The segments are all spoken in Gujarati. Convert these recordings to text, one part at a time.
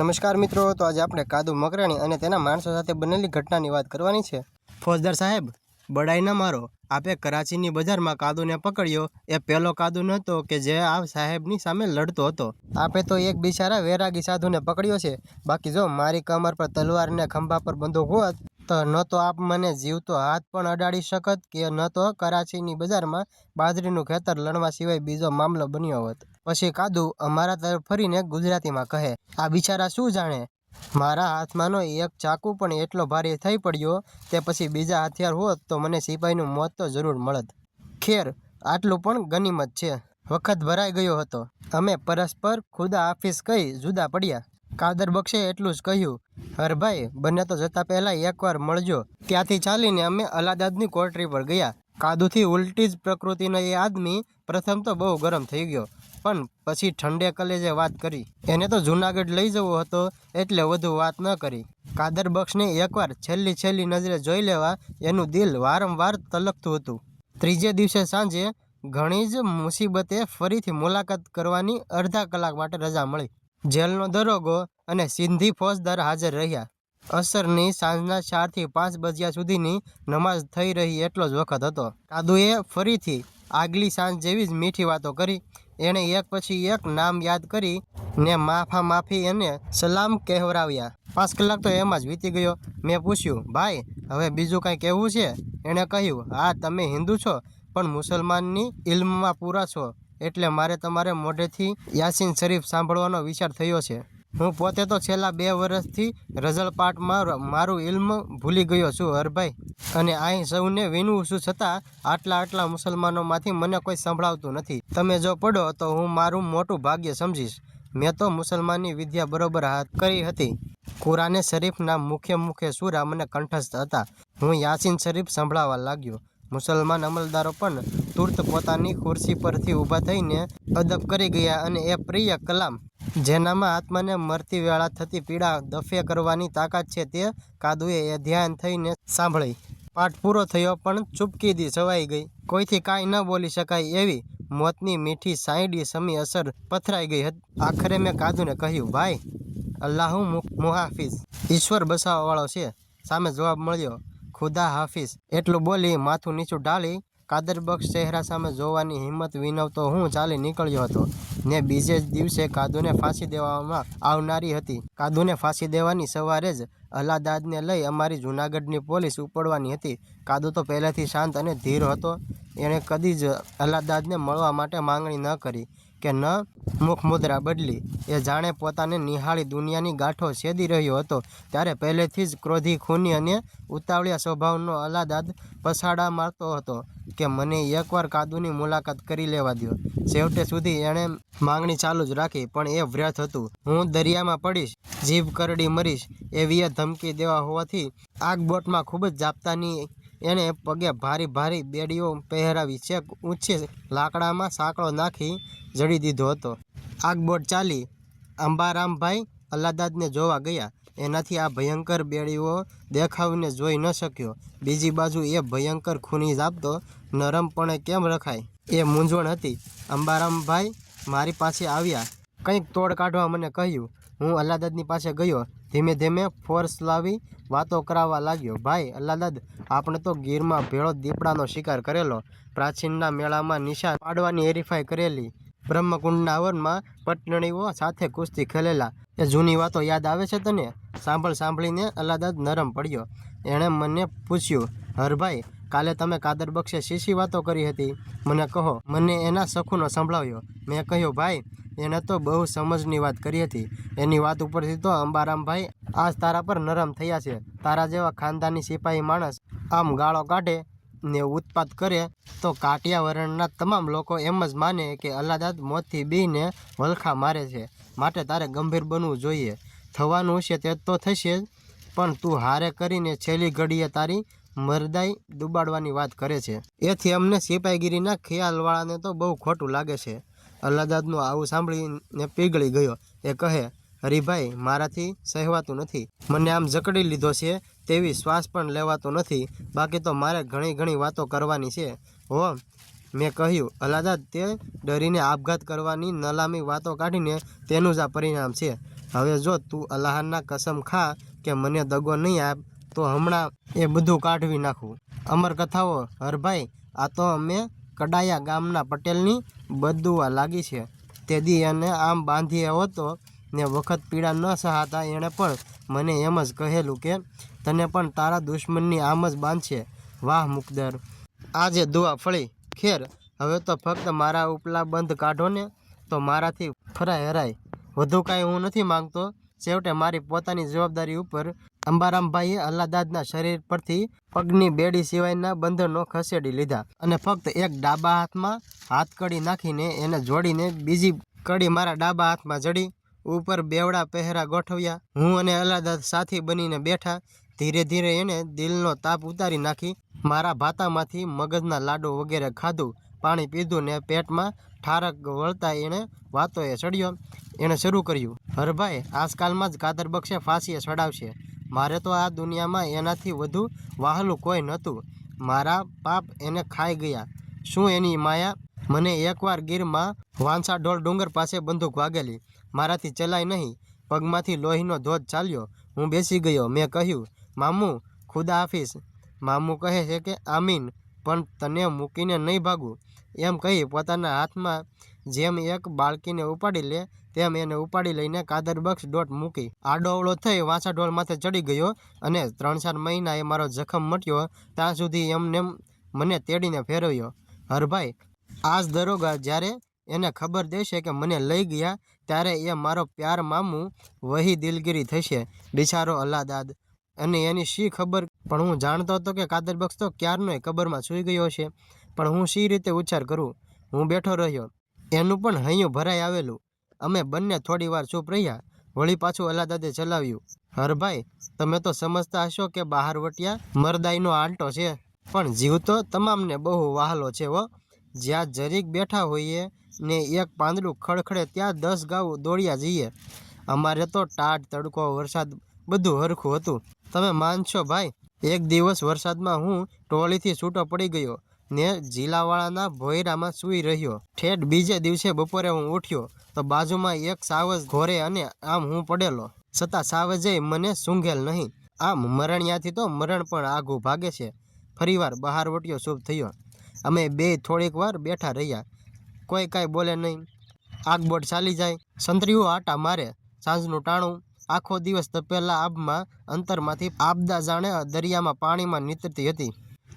નમસ્કાર મિત્રો, તો આજે આપણે કાદુ મકરાણી અને તેના માણસો સાથે બનેલી ઘટનાની વાત કરવાની છે. ફોજદાર સાહેબ, બડાઈ ન મારો. આપે કરાચીની બજારમાં કાદુને પકડ્યો. એ પહેલો કાદુ નહોતો કે જે આ સાહેબની સામે લડતો હતો. આપે તો એક બિચારા વેરાગી સાધુને પકડ્યો છે. બાકી જો મારી કમર પર તલવાર ને ખંભા પર બંદૂક હોત ન તો આપ મને જીવતો હાથ પણ અડાડી શકત કે ન તો કરાચીની બજારમાં બાજરીનું ખેતર લણવા સિવાય બીજો મામલો બન્યો હોત. પછી કાદુ અમારા તરફ ફરીને ગુજરાતીમાં કહે, આ બિચારા શું જાણે? મારા હાથમાંનો એક ચાકુ પણ એટલો ભારે થઈ પડ્યો તે પછી બીજા હથિયાર હોત તો મને સિપાહીનું મોત તો જરૂર મળત. ખેર, આટલું પણ ગનીમત છે. વખત ભરાઈ ગયો હતો. અમે પરસ્પર ખુદા હાફિઝ કહી જુદા પડ્યા. કાદર બક્ષે એટલું જ કહ્યું, હરભાઈ, બંને તો જતા પહેલા એકવાર મળજો. ત્યાંથી ચાલીને અમે અલાદાદની કોટરી પર ગયા. કાદુથી ઉલટી જ પ્રકૃતિનો એ આદમી પ્રથમ તો બહુ ગરમ થઈ ગયો. પણ પછી ઠંડે કલેજે વાત કરી. એને તો જુનાગઢ લઈ જવો હતો એટલે વધુ વાત ન કરી. કાદર બક્ષને એકવાર છેલ્લી છેલ્લી નજરે જોઈ લેવા એનું દિલ વારંવાર તલકતું હતું. ત્રીજે દિવસે સાંજે ઘણી જ મુસીબતે ફરીથી મુલાકાત કરવાની અડધા કલાક માટે રજા મળી. જેલનો દરોગો અને સિંધી ફોજદાર હાજર રહ્યા. અસરની સાંજના ચારથી પાંચ બજ્યા સુધીની નમાઝ થઈ રહી એટલો જ વખત હતો. કાદુએ ફરીથી આગલી સાંજ જેવી જ મીઠી વાતો કરી. એણે એક પછી એક નામ યાદ કરી ને માફા માફી અને સલામ કહેવરાવ્યા. પાંચ કલાક તો એમાં જ વીતી ગયો. મેં પૂછ્યું, ભાઈ, હવે બીજું કાંઈ કહેવું છે? એણે કહ્યું, હા, તમે હિન્દુ છો, પણ મુસલમાનની ઇલ્મમાં પૂરા છો. એટલે મારે તમારે મોઢેથી યાસીન શરીફ સાંભળવાનો વિચાર થયો છે. હું પોતે તો છેલ્લા બે વર્ષથી રઝળપાટમાં મારું ઇલ્મ ભૂલી ગયો છું, હરભાઈ. અને અહીં સૌને વિનવું છું છતાં આટલા આટલા મુસલમાનોમાંથી મને કોઈ સંભળાવતું નથી. તમે જો પડો તો હું મારું મોટું ભાગ્ય સમજીશ. મેં તો મુસલમાનની વિદ્યા બરોબર હાથ કરી હતી. કુરાને શરીફના મુખ્ય મુખ્ય સુરા મને કંઠસ્થ હતા. હું યાસીન શરીફ સંભળાવવા લાગ્યો. મુસલમાન અમલદારો પણ તુર્ત પોતાની ખુરશી પરથી ઊભા થઈને અદબ કરી ગયા અને એ પ્રિય કલામ, જેનામાં આત્માને મરતી વેળા થતી પીડા દફે કરવાની તાકાત છે તે કાદુએ એ ધ્યાન થઈને સાંભળી. પાઠ પૂરો થયો પણ ચૂપકીદી છવાઈ ગઈ. કોઈથી કાંઈ ન બોલી શકાય એવી મોતની મીઠી સાંયડી સમી અસર પથરાઈ ગઈ હતી. આખરે મેં કાદુને કહ્યું, ભાઈ, અલ્લાહુ મુહાફિઝ, ઈશ્વર બસાવવાવાળો છે. સામે જવાબ મળ્યો ખુદા હાફિઝ. એટલું બોલી માથું નીચું ઢાળી કાદરબક્ષ ચહેરા સામે જોવાની હિંમત વિનવતો હું ચાલી નીકળ્યો હતો. ને બીજે જ દિવસે કાદુને ફાંસી દેવામાં આવનારી હતી. કાદુને ફાંસી દેવાની સવારે જ અલાદાદને લઈ અમારી જૂનાગઢની પોલીસ ઉપડવાની હતી. કાદુ તો પહેલેથી શાંત અને ધીર હતો. એણે કદી જ અલાદાદને મળવા માટે માંગણી ન કરી. કે ન મુખમુદ્રા બદલી. એ જાણે પોતાને નિહાળી દુનિયાની ગાંઠો છેદી રહ્યો હતો. ત્યારે પહેલેથી જ ક્રોધી, ખૂની અને ઉતાવળિયા સ્વભાવનો અલાદાદ પછાડા મારતો હતો કે મને એકવાર કાદુની મુલાકાત કરી લેવા દો છેવટે સુધી એણે માંગણી ચાલુ જ રાખી, પણ એ વ્યર્થ હતું. હું દરિયામાં પડીશ, જીભ કરડી મરીશ, એવી ધમકી દેવા હોવાથી આગ બોટમાં ખૂબ જ જાપતાની એણે પગે ભારી ભારી બેડીઓ પહેરાવી છેક ઊંચે લાકડામાં સાંકળો નાખી જડી દીધો હતો. આગબોટ ચાલી અંબારામભાઈ અલ્લાદાદને જોવા ગયા. એનાથી આ ભયંકર બેડીઓ દેખાવને જોઈ ન શક્યો. બીજી બાજુ એ ભયંકર ખૂની જાપતો નરમપણે કેમ રખાય? એ મૂંઝવણ હતી. અંબારામભાઈ મારી પાસે આવ્યા. કંઈક તોડ કાઢવા મને કહ્યું. હું અલ્લાદાદની પાસે ગયો. ધીમે ધીમે ફોર્સ લાવી વાતો કરાવવા લાગ્યો. ભાઈ અલ્લાદદ આપણે તો ગીરમાં ભેળો દીપડાનો શિકાર કરેલો. પ્રાચીનના મેળામાં નિશાન પાડવાની હેરિફાઈ કરેલી. બ્રહ્મકુંડના વનમાં પટણીઓ સાથે કુસ્તી ખેલેલા. એ જૂની વાતો યાદ આવે છે તને? સાંભળ, સાંભળીને અલ્લાદદ નરમ પડ્યો. એણે મને પૂછ્યું, હરભાઈ કાલે તમે કાદર બક્ષે શીશી વાતો કરી હતી. મને કહો, મને એના સખુનો સંભળાવ્યો. મેં કહ્યું, ભાઈ, એને તો બહુ સમજની વાત કરી હતી. એની વાત ઉપરથી તો અંબારામભાઈ આજ તારા પર નરમ થયા છે. તારા જેવા ખાનદાની સિપાહી માણસ આમ ગાળો કાઢે ને ઉત્પાત કરે, તો કાટિયા વરણના તમામ લોકો એમ જ માને કે અલ્લાદાદ મોતથી બીને વલખા મારે છે. માટે તારે ગંભીર બનવું જોઈએ. થવાનું છે તે તો થશે જ, પણ તું હારે કરીને છેલ્લી ઘડીએ તારી મરદાઈ દુબાડવાની વાત કરે છે. એથી અમને સિપાહીગીરીના ખ્યાલવાળાને તો બહુ ખોટું લાગે છે. અલ્લાદાદનું આવું સાંભળીને પીગળી ગયો. એ કહે, હરીભાઈ, મારાથી સહેવાતું નથી. મને આમ જકડી લીધો છે તેવી શ્વાસ પણ લેવાતો નથી. બાકી તો મારે ઘણી ઘણી વાતો કરવાની છે. હો, મેં કહ્યું. અલાદાદ તે ડરીને આપઘાત કરવાની નલામી વાતો કાઢીને તેનું જ આ પરિણામ છે. હવે જો તું અલ્લાહના કસમ ખા કે મને દગો નહીં આપ તો હમણાં એ બધું કાઢવી નાખવું અમર કથાઓ, હરભાઈ, આ તો અમે કડાયા ગામના પટેલની બદુવા લાગી છે. તે દી એને આમ બાંધી હતો ને વખત પીડા ન સહાતા એણે પણ મને એમ જ કહેલું કે, તને પણ તારા દુશ્મનની આમ જ બાંધશે. વાહ, મુકદર. આજે દુઆ ફળી. ખેર, હવે તો ફક્ત મારા ઉપલા બંધ કાઢો ને તો મારાથી ફરાય હરાય. વધુ કાંઈ હું નથી માંગતો. છેવટે મારી પોતાની જવાબદારી ઉપર અંબારામભાઈએ અલ્લાદાદના શરીર પરથી પગની બેડી સિવાયના બંધનો ખસેડી લીધા અને ફક્ત એક ડાબા હાથમાં હાથ કડી નાખીને એને જોડીને બીજી કડી મારા ડાબા હાથમાં જડી ઉપર બેવડા પહેરા ગોઠવ્યા. હું અને અલ્લાદાદ સાથી બનીને બેઠા, ધીરે ધીરે એણે દિલનો તાપ ઉતારી નાખી, મારા ભાતામાંથી મગજના લાડુ વગેરે ખાધું, પાણી પીધું ને પેટમાં ઠારક વળતા એણે વાતોએ ચડ્યો એણે શરૂ કર્યું, હરભાઈ, આજકાલમાં જ કાદર બક્ષે ફાંસીએ ચડાવશે મારે તો આ દુનિયામાં એનાથી વધુ વાહલું કોઈ નહોતું. મારા પાપ એને ખાઈ ગયા. શું એની માયા મને એકવાર ગીરમાં વાંસા ઢોલ ડુંગર પાસે બંદૂક વાગેલી? મારાથી ચલાય નહીં. પગમાંથી લોહીનો ધોધ ચાલ્યો. હું બેસી ગયો. મેં કહ્યું, મામુ, ખુદા હાફિઝ. મામુ કહે છે કે, આમીન. પણ તને મૂકીને નહીં ભાગું. એમ કહી પોતાના હાથમાં જેમ એક બાળકીને ઉપાડી લે, તેમ એને ઉપાડી લઈને કાદરબક્ષ ડોટ મૂકી. આડોવળો થઈ વાંસા ઢોલ માથે ચડી ગયો અને ત્રણ ચાર મહિના એ મારો જખમ મટ્યો, ત્યાં સુધી એમને મને તેડીને ફેરવ્યો. હરભાઈ, આજ દરોગા જ્યારે એને ખબર દેશે કે મને લઈ ગયા, ત્યારે એ મારો પ્યાર મામું વહી દિલગીરી થશે. બિચારો અલ્લાદાદ અને એની શી ખબર? પણ હું જાણતો હતો કે કાદરબક્ષ તો ક્યારનોય કબરમાં સૂઈ ગયો છે પણ હું શી રીતે ઉચ્ચાર કરું? હું બેઠો રહ્યો. એનું પણ હૈયું ભરાઈ આવેલું. અમે બંને થોડી વાર ચૂપ રહ્યા. વળી પાછું અલાદાદે ચલાવ્યું. હરભાઈ તમે તો સમજતા હશો કે બહાર વટિયા મરદાઈનો આંટો છે. પણ જીવ તો તમામને બહુ વહાલો છે, હો. જ્યાં જરીક બેઠા હોઈએ ને એક પાંદડું ખડખડે ત્યાં દસ ગાઉ દોડ્યા જઈએ. અમારે તો ટાટ તડકો, વરસાદ બધું હરખું હતું. તમે માનશો ભાઈ, એક દિવસ વરસાદમાં હું ટોળીથી છૂટો પડી ગયો. ને જીલાવાળાના ભોયરામાં સૂઈ રહ્યો. ઠેઠ બીજે દિવસે બપોરે હું ઉઠ્યો તો બાજુમાં એક સાવજ ઘોરે અને આમ હું પડેલો. છતાં સાવજે મને સૂંઘેલ નહીં. આમ મરણિયાથી તો મરણ પણ આઘું ભાગે છે. ફરીવાર બહાર વટ્યો, શુભ થયો. અમે બે થોડીક વાર બેઠા રહ્યા. કોઈ કાંઈ બોલે નહીં. આગબોટ ચાલી જાય. સંતરીઓ આટા મારે. સાંજનું ટાણું. આખો દિવસ તપેલા આબમાં અંતરમાંથી આબદા જાણે દરિયામાં પાણીમાં નીતરતી હતી.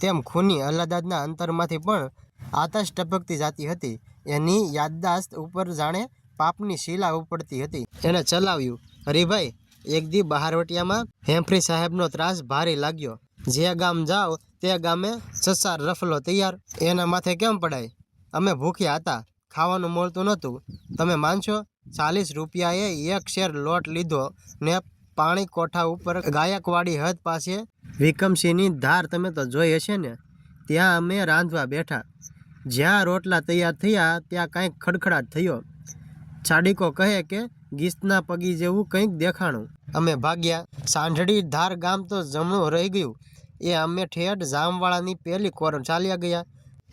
તેમ ખૂની અલ્લાદાદના અંતરમાંથી પણ આતશ ટપકતી જાતી હતી. એની યાદદાસ્ત ઉપર જાણે પાપની શીલા ઉપડતી હતી. એને ચલાવ્યું હરિભાઈ એક દી બહારવટિયામાં હેમ્ફ્રી સાહેબનો ત્રાસ ભારે લાગ્યો. જે ગામ જાઓ, તે ગામે સસાર રફલો તૈયાર. એના માથે કેમ પડાય? અમે ભૂખ્યા હતા, ખાવાનું મળતું નહોતું. તમે માનશો? ચાલીસ રૂપિયાએ એક શેર લોટ લીધો ને પાણી કોઠા ઉપર ગાયકવાડી હદ પાસે વિકમસિંહની ધાર તમે તો જોઈ હશે ને? ત્યાં અમે રાંધવા બેઠા. જ્યાં રોટલા તૈયાર થયા, ત્યાં કાંઈક ખડખડાટ થયો. છાડીકો કહે કે ગીસના પગી જેવું કંઈક દેખાણું. અમે ભાગ્યા. સાંઢળી ધાર ગામ તો જમણું રહી ગયું. એ અમે ઠેઠ જામવાળાની પહેલી કોર ચાલ્યા ગયા.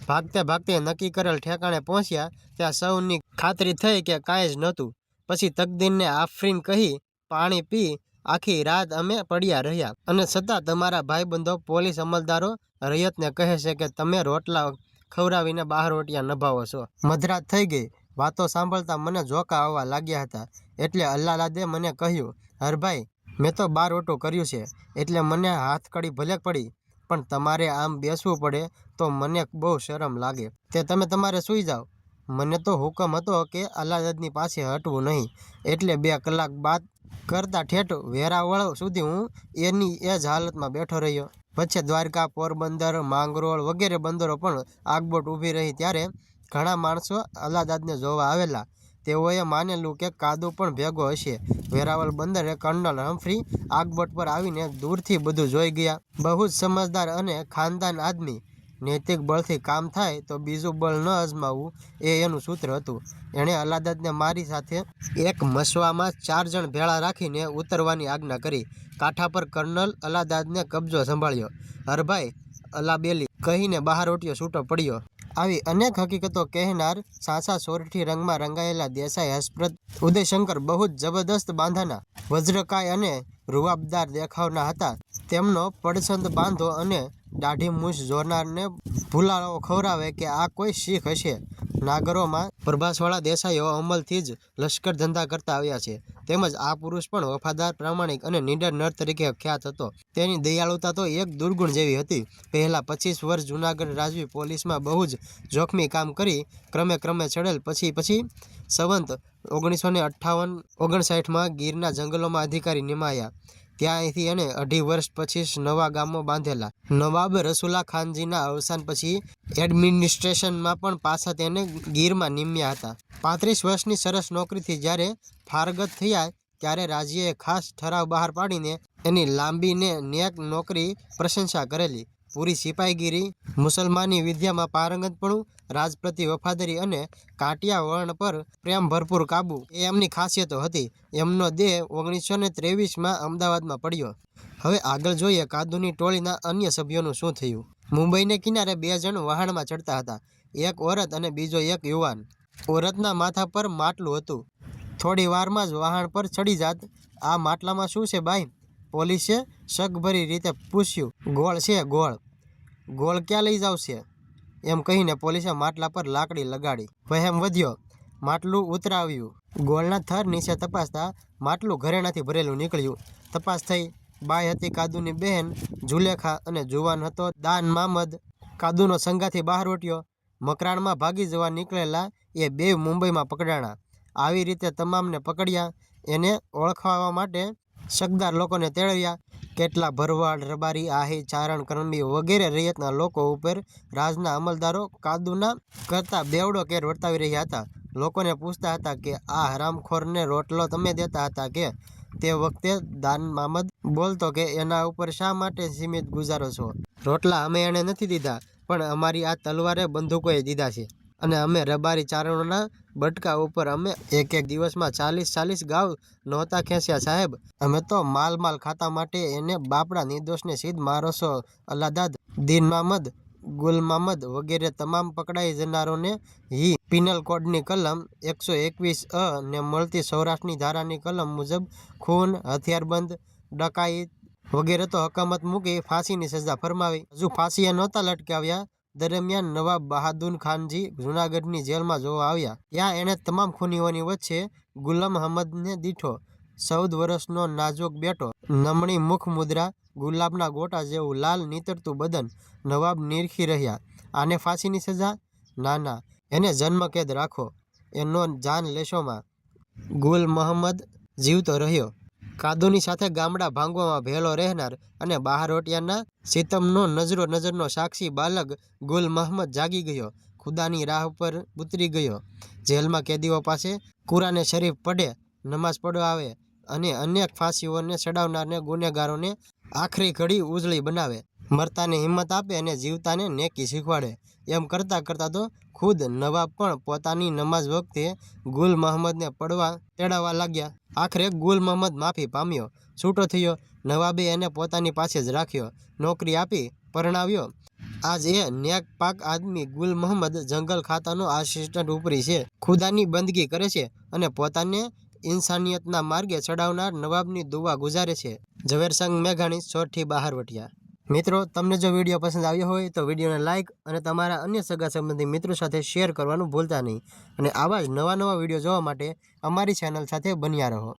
ભાગતે ભાગતે નક્કી કરેલ ઠેકાણે પહોંચ્યા. ત્યાં સૌની ખાતરી થઈ કે કાંઈ જ નહોતું. પછી તકદીરને આફરીન કહી, પાણી પી. આખી રાત અમે પડ્યા રહ્યા અને છતાં તમારા ભાઈબંધો પોલીસ અમલદારો રૈયતને કહે છે કે તમે રોટલા ખવડાવીને બહાર રોટિયા નભાવો છો. મધરાત થઈ ગઈ. વાતો સાંભળતા મને જોકા આવવા લાગ્યા હતા. એટલે અલ્લાલાદે મને કહ્યું, હરભાઈ, મેં તો બાર ઓટું કર્યું છે. એટલે મને હાથકડી ભલે પડી. પણ તમારે આમ બેસવું પડે તો મને બહુ શરમ લાગે. તે તમે તમારે સૂઈ જાઓ. મને તો હુકમ હતો કે અલ્લાદની પાસે હટવું નહીં. એટલે બે કલાક બાદ કરતાં ઠેઠ વેરાવળ સુધી હું એની એ જ હાલતમાં બેઠો રહ્યો. પછી દ્વારકા, પોરબંદર, માંગરોળ વગેરે બંદરો પણ આગબોટ ઊભી રહી ત્યારે ઘણા માણસો અલ્લાદાદને જોવા આવેલા. તેઓએ માનેલું કે કાદુ પણ ભેગો હશે. વેરાવળ બંદરે કર્નલ હમ્ફ્રી આગબોટ પર આવીને દૂરથી બધું જોઈ ગયા. બહુ જ સમજદાર અને ખાનદાન આદમી નૈતિક બળથી કામ થાય તો બીજું બળ ન અજમાવવું એ એનું સૂત્ર હતું. એણે અલાદતને મારી સાથે એક મસવામાં ચાર જણ ભેળા રાખીને ઉતરવાની આજ્ઞા કરી. કાંઠા પર કર્નલ અલાદાદને કબજો સંભાળ્યો. હરભાઈ અલાબેલી કહીને બહાર ઉઠ્યો છૂટો પડ્યો. આવી અનેક હકીકતો કહેનાર સાસા સોરઠી રંગમાં રંગાયેલા દેસાઈ હસપ્રદ, ઉદયશંકર બહુ જ જબરદસ્ત બાંધાના, વજ્રકાય અને રૂવાબદાર દેખાવના હતા. તેમનો પડછંદ બાંધો અને દાઢી મૂછ જોનારને ભૂલાળો ખવરાવે કે આ કોઈ શીખ હશે. નાગરોમાં પ્રભાસવાળા દેસાઈઓ અમલથી જ લશ્કર ધંધા કરતા આવ્યા છે. તેમજ આ પુરુષ પણ વફાદાર, પ્રામાણિક અને નીડર નર તરીકે ખ્યાત હતો. તેની દયાળુતા તો એક દુર્ગુણ જેવી હતી. પહેલા પચીસ વર્ષ જૂનાગઢ રાજવી પોલીસમાં બહુ જ જોખમી કામ કરી. ક્રમે ક્રમે ચડેલ, પછી પછી સંવંત ઓગણીસો ને અઠ્ઠાવન ઓગણસાઠમાં ગીરના જંગલોમાં અધિકારી નિમાયા. ત્યાંથી એણે અઢી વર્ષ પછી નવા ગામો બાંધેલા. નવાબ રસુલા ખાનજીના અવસાન પછી એડમિનિસ્ટ્રેશનમાં પણ પાછા તેને ગીરમાં નિમ્યા હતા. પાંત્રીસ વર્ષની સરસ નોકરીથી જ્યારે ફારગત થયા, ત્યારે રાજ્યએ ખાસ ઠરાવ બહાર પાડીને એની લાંબીને નેક નોકરી પ્રશંસા કરેલી. પૂરી સિપાહીગીરી મુસલમાની વિદ્યામાં પારંગતપણું રાજ પ્રતિ વફાદારી અને કાંટિયા વર્ણ પર પ્રેમ ભરપૂર કાબુ એ એમની ખાસિયતો હતી. એમનો દેહ ઓગણીસો ને ત્રેવીસમાં અમદાવાદમાં પડ્યો. હવે આગળ જોઈએ કાદુની ટોળીના અન્ય સભ્યોનું શું થયું. મુંબઈને કિનારે બે જણ વહાણમાં ચડતા હતા. એક ઓરત અને બીજો એક યુવાન. ઓરતના માથા પર માટલું હતું. થોડી વારમાં જ વહાણ પર ચડી જાત, આ માટલામાં શું છે બાઈ? પોલીસે શકભરી રીતે પૂછ્યું, ગોળ છે, ગોળ. ગોળ ક્યાં લઈ જાવશે? એમ કહીને પોલીસે માટલા પર લાકડી લગાડી. વહેમ વધ્યો, માટલું ઉતરાવ્યું. ગોળના થર નીચે તપાસતા માટલું ઘરેણાથી ભરેલું નીકળ્યું. તપાસ થઈ, બાઈ હતી કાદુની બહેન જુલેખા અને જુવાન હતો દાન મામદ. કાદુનો સંગાથી બહાર ઉઠ્યો મકરાણમાં ભાગી જવા નીકળેલા એ બે મુંબઈમાં પકડાણા. આવી રીતે તમામને પકડ્યા, એને ઓળખાવા માટે શકદાર લોકોને તેડવ્યા. કેટલા ભરવાડ, રબારી, આહી, ચારણ કર્મી વગેરે રૈયતના લોકો ઉપર રાજના અમલદારો કાદુના કરતા બેવડો કેર વર્તાવી રહ્યા હતા. લોકોને પૂછતા હતા કે, આ હરામખોરને રોટલો તમે દેતા હતા કે? તે વખતે દાન મામદ બોલતો કે, એના ઉપર શા માટે સીમિત ગુજારો છો? રોટલા અમે એણે નથી દીધા, પણ અમારી આ તલવારે બંદૂકોએ દીધા છે. અને અમે રબારી ચારણોના બટકા ઉપર અમે એક એક દિવસમાં ચાલીસ ચાલીસ ગાવ નહોતા ખેંચ્યા સાહેબ. અમે તો માલ માલ ખાતા માટે એને બાપડા નિર્દોષને સીધ મારોસો અલાદાદ દીન મામદ, ગુલ મામદ વગેરે તમામ પકડાઈ જનારોને હી પિનલ કોડની કલમ એકસો એકવીસ અ ને મળતી સૌરાષ્ટ્રની ધારાની કલમ મુજબ ખૂન, હથિયારબંધ, ડકાઈ વગેરે તો હકામત મૂકી ફાંસીની સજા ફરમાવી. હજુ ફાંસીએ નહોતા લટકાવ્યા. દરમિયાન નવાબ બહાદુર ખાનજી જૂનાગઢની જેલમાં જોવા આવ્યા. ત્યાં એણે તમામ ખૂનીઓની વચ્ચે ગુલામ અહમદને દીઠો ચૌદ વર્ષનો નાજુક બેટો, નમણી મુખ મુદ્રા, ગુલાબના ગોટા જેવું લાલ નીતરતું બદન નવાબ નિરખી રહ્યા. આને ફાંસીની સજા? ના ના. એને જન્મકેદ રાખો. એનો જાન લેશોમાં ગુલ મોહમ્મદ જીવતો રહ્યો. કાદુની સાથે ગામડા ભાંગવામાં ભેલો રહેનાર અને બહારોટિયાના સિતમનો નજરો નજરનો સાક્ષી બાલક ગુલ મહમદ જાગી ગયો. ખુદાની રાહ પર ઉતરી ગયો. જેલમાં કેદીઓ પાસે કુરાને શરીફ પડે, નમાઝ પડો આવે અને અનેક ફાંસીઓને ચડાવનારને ગુનેગારોને આખરી ઘડી ઉજળી બનાવે. મરતાને હિંમત આપે અને જીવતાને નેકી શીખવાડે. એમ કરતાં કરતાં તો ખુદ નવાબ પણ પોતાની નમાઝ વખતે ગુલ મહમ્મદને પડવા તેડાવવા લાગ્યા. આખરે ગુલ મહમ્મદ માફી પામ્યો. છૂટો થયો. નવાબે એને પોતાની પાસે જ રાખ્યો. નોકરી આપી, પરણાવ્યો. આજ એ નેક પાક આદમી ગુલ મહમ્મદ જંગલ ખાતાનો આસિસ્ટન્ટ ઉપરી છે. ખુદાની બંદગી કરે છે અને પોતાને ઇન્સાનિયતના માર્ગે ચડાવનાર નવાબની દુવા ગુજારે છે. ઝવેરસંગ મેઘાણી સોઠી બહાર વટ્યા મિત્રો, તમને જો વીડિયો પસંદ આવ્યો હોય તો વિડીયોને લાઇક અને તમારા અન્ય સગા સંબંધી મિત્રો સાથે શેર કરવાનું ભૂલતા નહીં. અને આવા જ નવા નવા વીડિયો જોવા માટે અમારી ચેનલ સાથે બન્યા રહો.